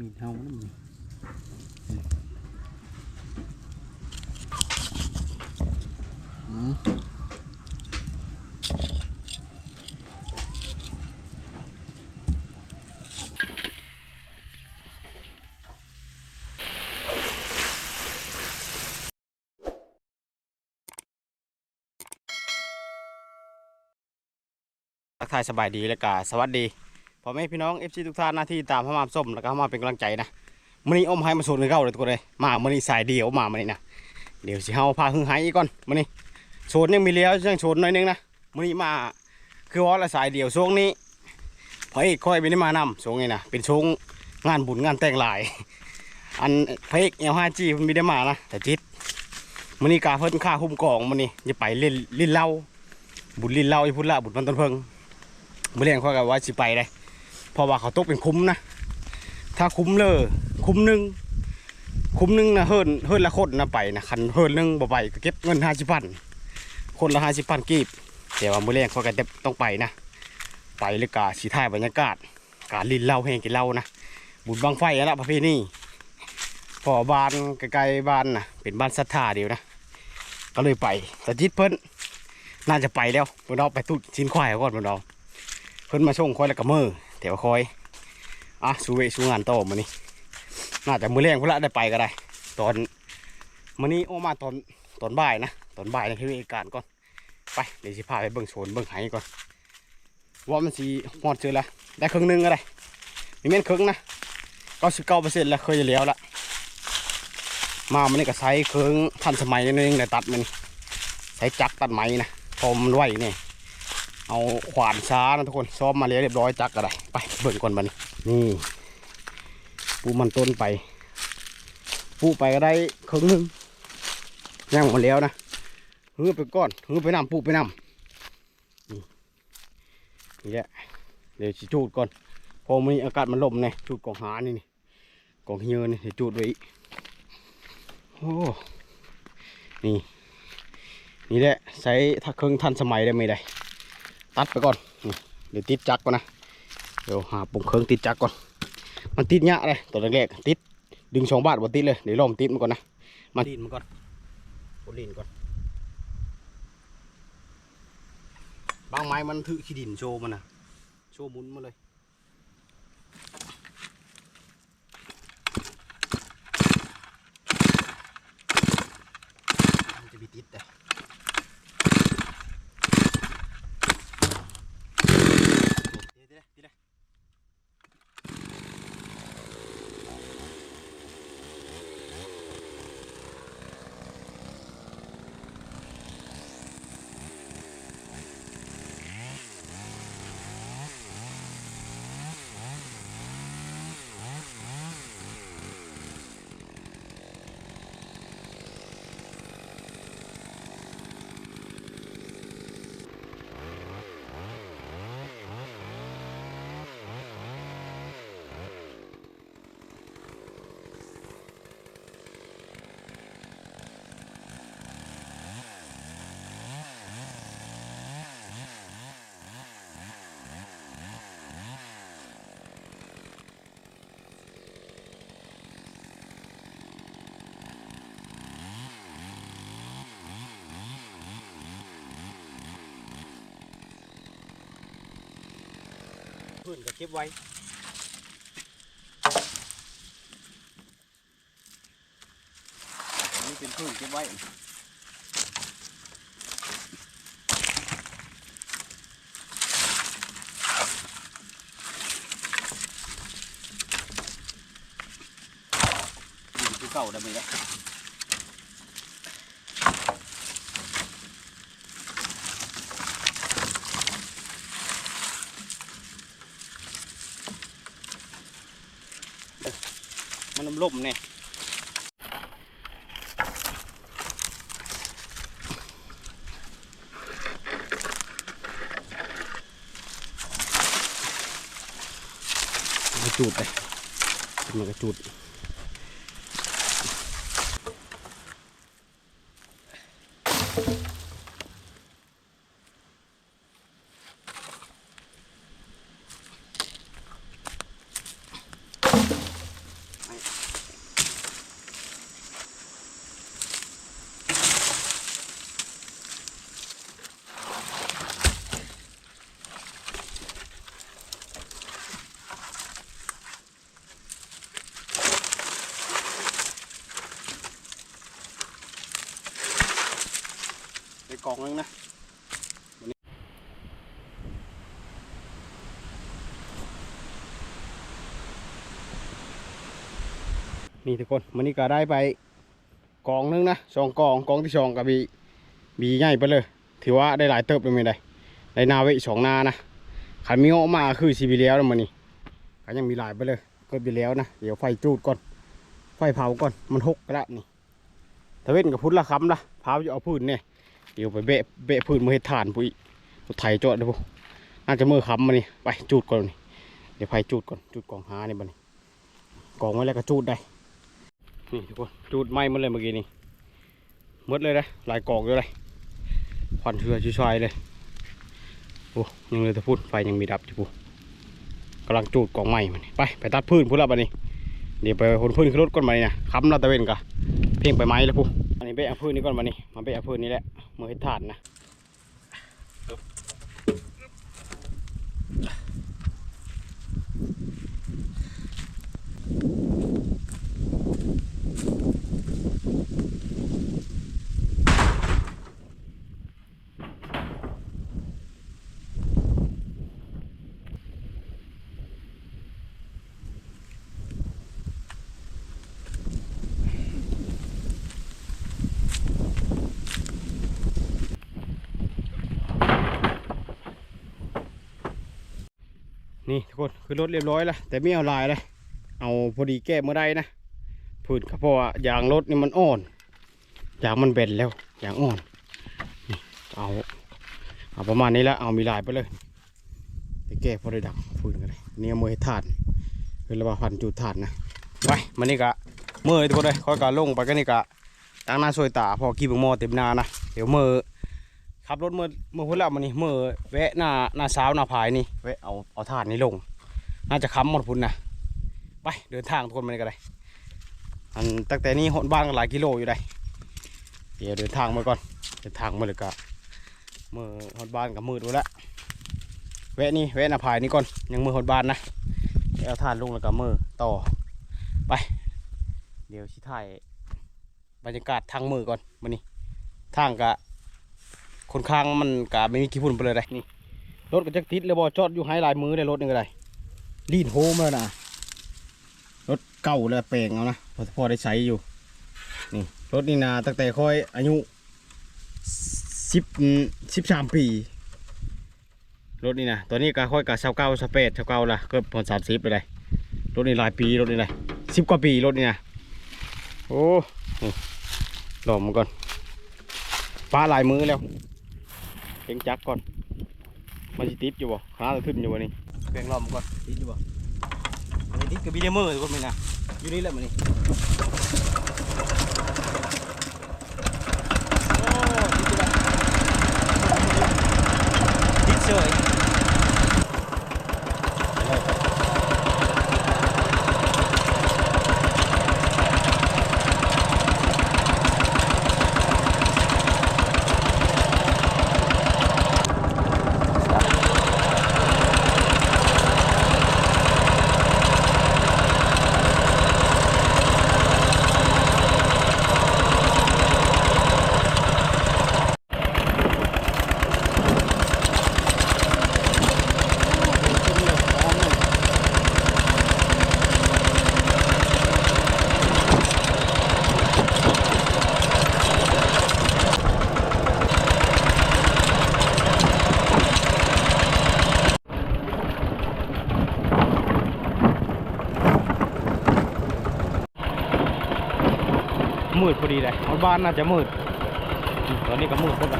มีดเฮานั่นนี่ทักทายสบายดีแล้วก็สวัสดี พ่อแม่พี่น้องเอฟซีทุกท่านหน้าที่ตามเข้ามาส้มแล้วก็เข้ามาเป็นกำลังใจนะมื้อนี้อมให้มาสูตรเงินเข้าเลยทุกคนเลยมามื้อนี้สายเดียวมามื้อนี้นะเดี๋ยวสิเฮาพาหึงไหอีกก่อนมื้อนี้สูตรยังมีแล้วยังสูตรหน่อยนึงนะมื้อนี้มาคือว่าละสายเดียวช่วงนี้พระเอกค่อยไม่ได้มานำช่วงนี้นะเป็นช่วงงานบุญงานแต่งหลาย อันพระเอกเอลห้าจีมันไม่ได้มานะแต่จิตมื้อนี้กาเพิ่นค่าคุ้มกองมื้อนี้จะไปเล่นลินเล้าบุญลินเล้าอีพุ่นละบุญมันต้นเพิงมื่อเรียนเขากับว่าสิไปเลย เพราะว่าเขาตกเป็นคุ้มนะ ถ้าคุ้มเลยคุ้มหนึ่งคุ้มหนึ่งนะเฮิรนเฮิรนละคนนะไปนะคันเฮิรนหนึ่งบ่ไปก็เก็บเงินห้าสิบพันคนละห้าสิบพันกีบแต่ว่ามื่อเรียนเขาก็จะต้องไปนะ ไปหรือกาสีท่ายบรรยากาศ การลินเหล้าแห้งกินเหล้านะบุญบังไฟอะละประเพณีพอบ้านใกลๆบ้านนะเป็นบ้านศรัทธาเดียวนะก็เลยไปแต่จิตเพิ่นน่าจะไปแล้วเพิ่นเอาไปตุดชิ้นควายก่อนเพิ่นเอาเพิ่นมาส่งคอยแล้วก็มือ แถวคอยอะสู้เวสู้งานต่อมานี่น่าจะมือแรงพุ่ละได้ไปก็ได้ ตอนมื้อนี้โอมาตอนตอนบ่ายนะตอนบ่ายในที่เหตุการก่อนไปเดี๋ยวสิพาไปเบิ่งโซนเบิ่งไหก่อนว่ามันสีหอดเจอละได้ครึ่งหนึงก็ได้มีเม่นครึ่งนะก็สิบเก้าเปอร์เซ็นต์แล้วเคยจะแล้วละมามันนี่ก็ใช้เครื่องทันสมัยนิดนึงในตัดมันใช้จักรตัดไม้นะพอมันไหวนี่ย เอาขวานช้านะทุกคนซ้อมมาแล้วเรียบร้อยจักก็ไดไปเบิ่งก่อนบันี้นี่ปูมันต้นไป ปูไปก็ได้ครึ่งหนึงย่างหมดแล้วนะหื้อไปก้อนหื้อไปนำปูไปนำนี่นี่แหละเดี๋ยวสิจูดก่อนพอมีอากาศมันลมเนี่ยจูดกองหานี่นี่กองเฮียนี่เดี๋ยวจูดไว้อีกโอ้นี่นี่แหละใช้ทักเครื่องทันสมัยได้ไหมได้ ตัดไปก่อนเดี๋ยวติดจักรก่อนนะเดี๋ยวหาปุ่มเครื่องติดจักรก่อน มันติดเยอะเลยตัวแรกๆติดดึงสองบาทบนติดเลยเดี๋ยวลองติดมันก่อนนะมาติดมันก่อนบนลินก่อนบางไม้มันถือขี้ดินโชว์มันนะโชว์มุนมาเลยมันจะมีติดแต่ พื้นก็เก็บไว้นี่เป็นพื้นเก็บไว้ดูที่เก่าได้ไหมล่ะ ล่มเนี่ยกระจูดเลยมันกระจูด นึงนะนี่ทุกคนมันนี่ก็ได้ไปกองนึงนะสองกองกองที่สองกับบีบีใหญ่ไปเลย ถือว่าได้หลายเติบเลยไม่ได้ได้นาไว้สองนานะขันมีออกมาคือสีบีแล้วนะมันนี่ก็ยังมีหลายไปเลยก็บีแล้วนะเดี๋ยวไฟจูดก่อน ไฟเผาก่อนมันหกแล้วนี่ตะเว้นกับพุทธละคำละพาจะเอาพื้นเนี่ย ดี๋ยวไปเบะเบะพื้นมือให้ฐานปุ้ยรถไถจอดเดี๋ยพวกน่าจะมือค้ำมานี่ไปจูดก่อนนี่เดี๋ยวไฟจูดก่อนจูดกองหานี่บันนี่กองไว้แล้วก็จูดได้นี่ทุกคนจูดไหม้หมดเลยเมื่อกี้นี่หมดเลยนะหลายกองอยู่เลยควันเชือช่วยๆเลยโอ้ยังเลยตะพูดไฟยังมีดับอยู่ปุ๊กำลังจูดกองไหม้มันนี่ไปไปตัดพื้นพุ่นละบันนี้เดี๋ยวไปคนพื้นขึ้นรถก่อนมานี่นะค้ำลาตะเวนกะเพ่งไปไม้แล้วพูอันนี้ เบะอพื้นนี่ก่อนมานี่มาเบะอพื้นนี่แหละมือให้ถ่านนะ นี่ทุกคนคือรถเรียบร้อยแล้วแต่ไม่เอาลายเลยเอาพอดีแก้เมื่อได้นะพื้นครับเพราะยางรถนี่มันอ่อนยางมันเบนแล้วยางอ่อนนี่เอาเอาประมาณนี้แล้วเอามีลายไปเลยแต่แก้พอได้ดับพื้นกันเลยนี่เอามือให้ถาดคือระบาพันจุดถ่าดนะไปมันนี่กะมือทุกคนเลยค่อยกะลงไปกันนี่กะตั้งหน้าซวยตาพอกีบงหมอเต็มนานะเดี๋ยวมือ ขับรถเมื่อเมื่อพุ่นแล้วมันนี่เมื่อแวะหน้าหน้าสาวหน้าพายนี่แวะเอาเอาถ่านนี่ลง น่าจะค้ำหมดพุ่นนะไปเดินทางทุกคนมันก็ได้อันตั้งแต่นี้หดบ้านก็หลายกิโลอยู่ได้เดี๋ยวเดินทางมาก่อนเดินทางมาเลยก็เมื่อหดบ้านกับมืดดูแล้วแวะนี่แวะหน้าพายนี่ก่อนยังมือหดบ้านนะเอาถ่านลงแล้วก็มือต่อไป เดี๋ยวชิถ่ายบรรยากาศทางมือก่อนมันนี่ทางกะ คนข้างมันกะไม่มีกี่พุ่นไปเลยได้นี่รถก็จะติดเลยบอจอดอยู่ให้ลายมือเลยรถนี่ก็ได้ลีนโฮมแล้วนะรถเก่าแล้วแปลงเอานะพอพอได้ใช้อยู่นี่รถนี่นาตั้งแต่ค่อยอายุสิบสิบสามปีรถนี่นะตอนนี้ก็ค่อยกับชาวเก้าชาวแปดชาวเก้าละเกือบพอสามสิบไปเลยรถนี่หลายปีรถนี่เลยสิบกว่าปีรถนี่นะโอ้หลอมาก่อนป้าหลายมือแล้ว เพ่งจักก่อน มันจะติดอยู่บ่ขาจะขึ้นอยู่บ่นี่เพ่งล้อมก่อนติดอยู่บ่มันจะติดกับบีเดเมอร์ทุกคนมั้ยนะอยู่นี่แหละมันนี่โอ้ติดอยู่แล้วติดเฉยมืดพอดีเลยเอา บ้านน่าจะมืด ตอนนี้ก็มืดแล้ว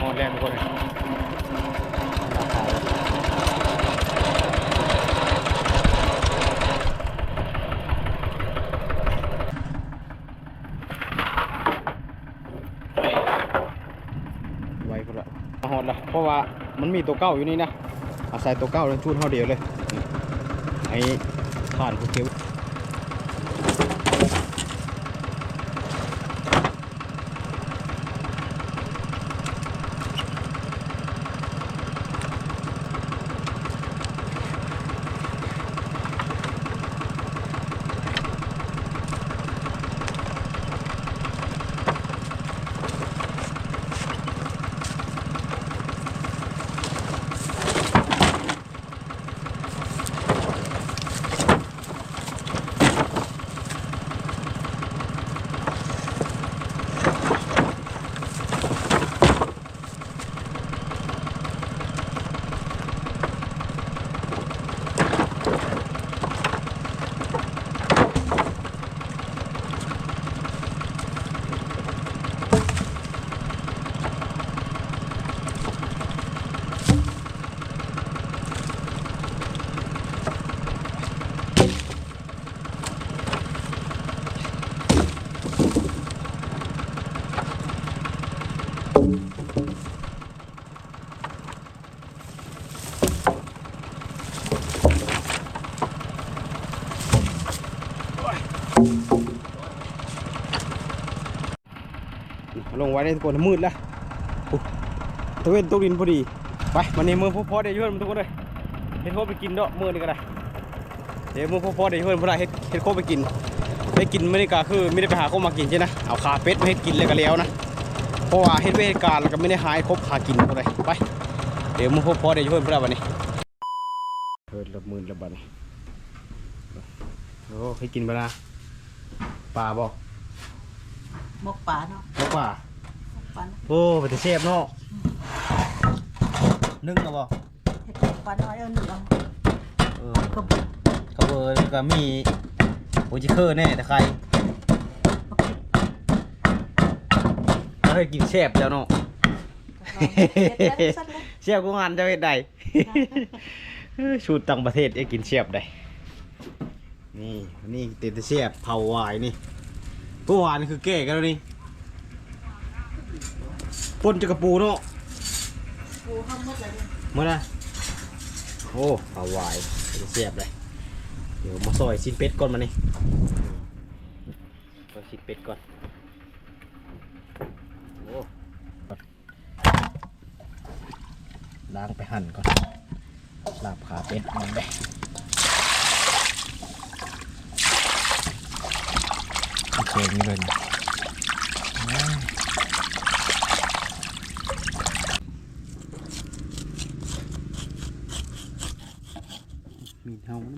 ฮอดแรงทุกคนเลยไว้คนละฮอดละเพราะว่ามันมีตัวเก้าอยู่นี่นะอาศัยตัวเก้าแล้วชูดเท่าเดียวเลยไอ้ ผ่านภูเคว ลง ไว้ในทุกคนมืดแล้วโอ้ตะเวนตกดินพอดี ไปวันนี้มือพ่อพ่อเดี๋ยวช่วยมันทุกคนเลยเฮ็ดโคไปกินเนาะมือนี่ก็ได้เดี๋ยวมือพ่อพ่อเดี๋ยวช่วยมันได้เฮ็ดเฮ็ดโคไปกินได้กินมื้อนี้ก็คือไม่ได้ไปหาโคมากินใช่นะเอาขาเป็ดมาเฮ็ดกินเลยก็แล้วนะเพราะว่าเฮ็ดเวทการแล้วก็ไม่ได้หายครบหากินก็ได้ไป เดี๋ยวมือพ่อพ่อเดี๋ยวช่วยมันได้วันนี้เพิ่นละหมื่นละบัดนี้โอ้ให้กินเวลาปลาบ่หมกป่าเนาะบ่ปลาหมกป่า เนาะโอ้ไปแต่เชฟเนาะนึ่งแล้วบ่เห็ดหมกป่าน้อยเอาหนึ่งเอาเออก็เขาเบอร์ก็มีโอจิเคอร์แน่แต่ใครเราให้กินเชฟเจ้าเนาะ เห็ดแล้วสั้นเลยเชฟกูงานเจะเฮ็ดใดชูดต่างประเทศไอ้กินเชฟได้ นี่นี่ติดแต่เชฟเผาหวายนี่เมื่อวานคือแก้กันแล้วนี่ ปนจะกระปูเนาะปูห้ามหมดเลยเมื่อนะโอ้เผาวายติดแต่เลย เดี๋ยวมาซอยชิ้นเป็ดก่อนมานี่ซอยชิ้นเป็ดก่อน โอ้ล้างไปหั่นก่อนลาบขาเป็ดมันได้เก่งเลยนะมีเท่านั้นมีอืมยังแข็งอยู่เลยเดี๋ ยวเราบัน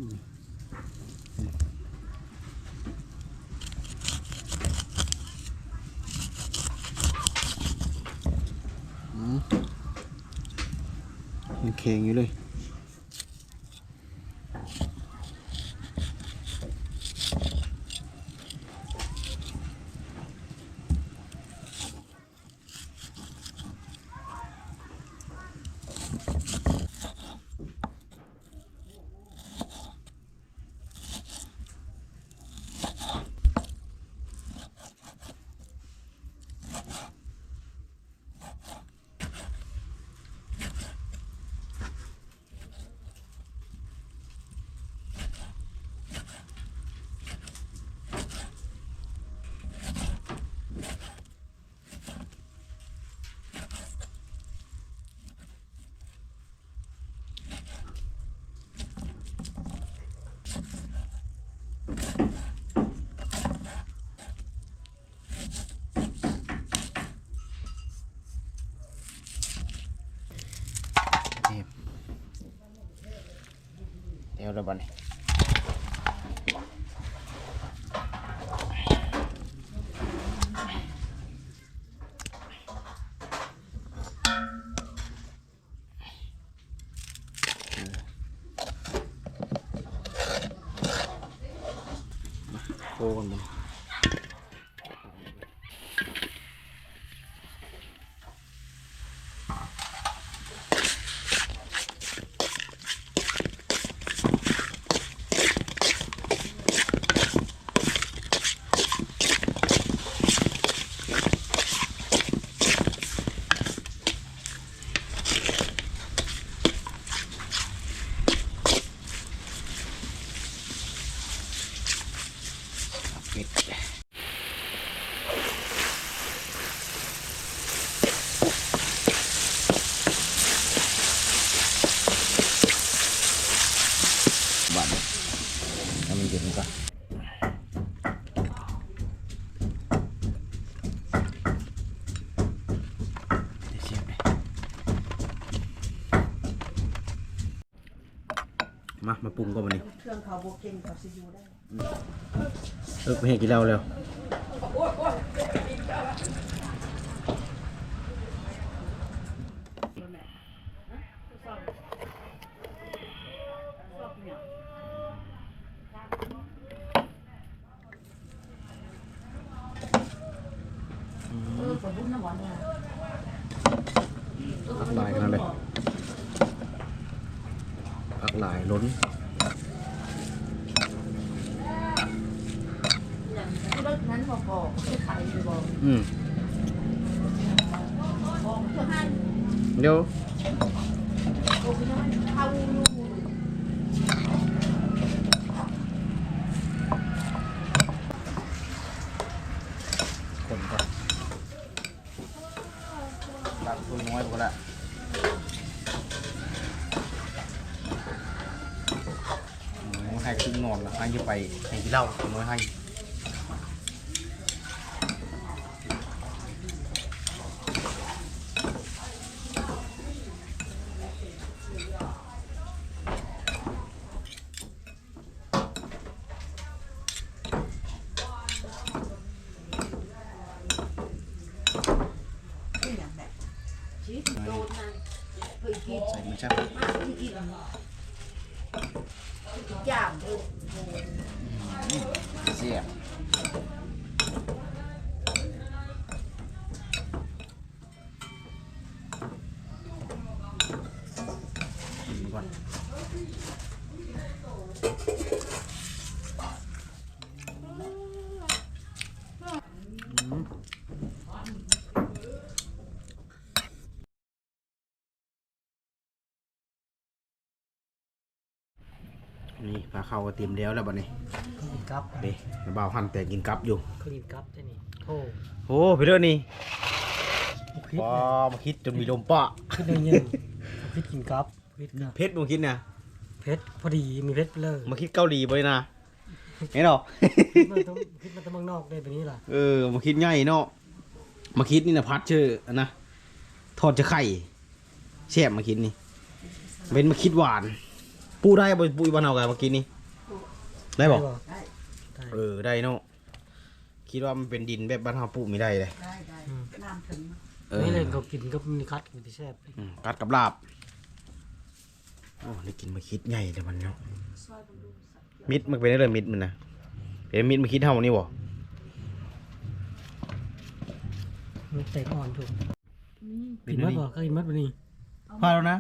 นี้โค้กันมันปิดบันให้มันเย็นก่อนเดี๋ยวเสียบเลย มามาปรุงก่อนวันนี้เครื่องเขาโบเก่งเขาสิอยู่ได้ เออไปเห็นกินเหล้าเร็ว อกบมีอืมบอกเอให้ดี๋ยวบอกเพื่เข้คนก่อนตักตัวน้อยกว่าละให้ขึ้นนอนละให้ไปให้เล่า เข้าก็เตรียมแล้วแล้วบัดนี้กินกับเด้แล้วบ่าวหั่นแต่กินกับอยู่คลีนกับได้นี่โอ้โอ้พี่เด้อนี่พิษว้ามาคิดจนมีลมปะพิษเลยเนี่ยพิษกินกับพิษกับเพชรมาคิดเนี่ยเพชรพอดีมีเพชรไปเลยมาคิดเกาหลีไปนะเห็นหรอพิษมันต้องพิษมันต้องเมืองนอกได้แบบนี้ล่ะเออมาคิดง่ายเนาะมาคิดนี่นะพัดชื่ออันนะทอดจะไข่แซ่บมาคิดนี่เป็นมาคิดหวาน ปูได้บ่ปูบ้านเฮากันมากินนี่ ได้บ่บ่ได้เออได้เนาะคิดว่ามันเป็นดินแบบบ้านเฮาปลูกไม่ได้เลยได้ได้น้ำถึงเออนี่เลยก็กินก็มีคัดกินที่แซ่บอืมกัดกับลาบโอ้ได้กินมาคิดใหญ่แต่มันเนาะซอยบำรุงสัตว์มิดมันเป็นอะไรมิดมันนะเป็นมิดมาคิดเท่านี่บ่มันแตกอ่อนถูกเป็กินนอัมันดนี้บ่ก็กินมัดบ่นี่พอแล้วนะ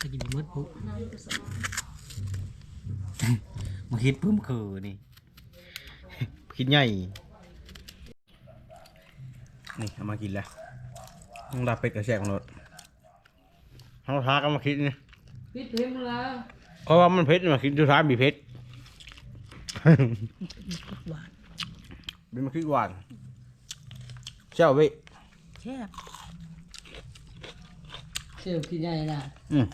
ก็กินมัดปุ๊บน้ำก็ส มองมาคิดเพิ่มคือนี่คิดใหญ่ นี่เอามากินแล้วต้องดับเป็ดกระแสของรถทั้งท้าก็มาคิดนี่พิษเพิ่มแล้วเพราะว่ามันเผ็ดมาคิดสุดท้ายมีเผ็ดหวานเป็นมาคิดหวานเจ้าเว้ยแค่เชี่ยวกินใหญ่น่ะอืม